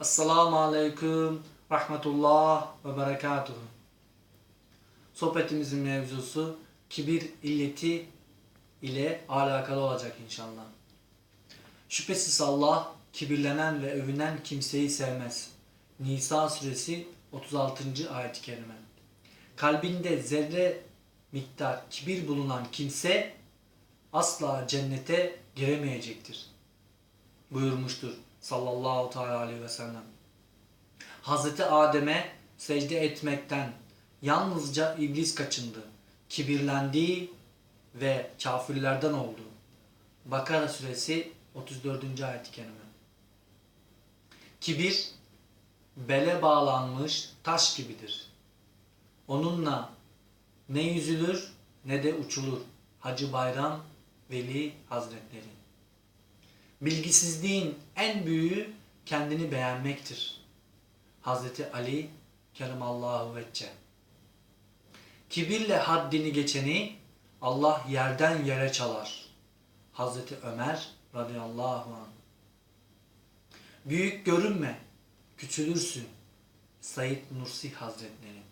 Esselamu Aleyküm Rahmetullah ve Berekatuhu. Sohbetimizin mevzusu kibir illeti ile alakalı olacak inşallah. Şüphesiz Allah kibirlenen ve övünen kimseyi sevmez. Nisa suresi 36. ayet-i kerime. Kalbinde zerre miktar kibir bulunan kimse asla cennete giremeyecektir. Buyurmuştur sallallahu teala aleyhi ve sellem. Hazreti Adem'e secde etmekten yalnızca iblis kaçındı. Kibirlendiği ve kafirlerden oldu. Bakara suresi 34. ayet-i kerime. Kibir bele bağlanmış taş gibidir. Onunla ne yüzülür ne de uçulur. Hacı Bayram Veli Hazretleri. Bilgisizliğin en büyüğü kendini beğenmektir. Hazreti Ali Kerimallahu Vecce. Kibirle haddini geçeni Allah yerden yere çalar. Hazreti Ömer radıyallahu anh. Büyük görünme, küçülürsün. Said Nursi Hazretleri.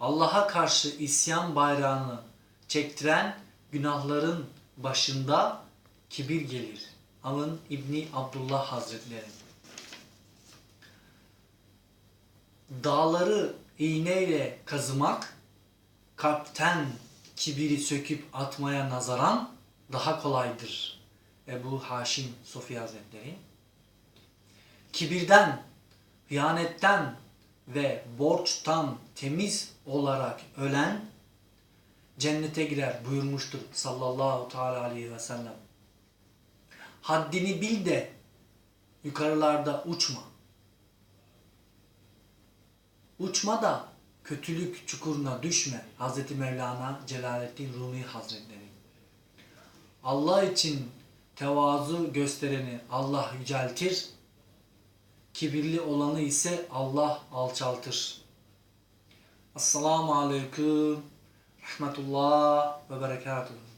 Allah'a karşı isyan bayrağını çektiren günahların başında kibir gelir. Alın İbni Abdullah Hazretleri. Dağları iğneyle kazımak, kalpten kibiri söküp atmaya nazaran daha kolaydır. Ebu Haşim Sofi Hazretleri. Kibirden, hıyanetten ve borçtan temiz olarak ölen cennete girer buyurmuştur sallallahu teala aleyhi ve sellem. Haddini bil de yukarılarda uçma. Uçma da kötülük çukuruna düşme. Hazreti Mevlana Celaleddin Rumi Hazretleri. Allah için tevazu göstereni Allah yüceltir. Kibirli olanı ise Allah alçaltır. Esselamu Aleyküm Rahmetullah ve Berekatuhu.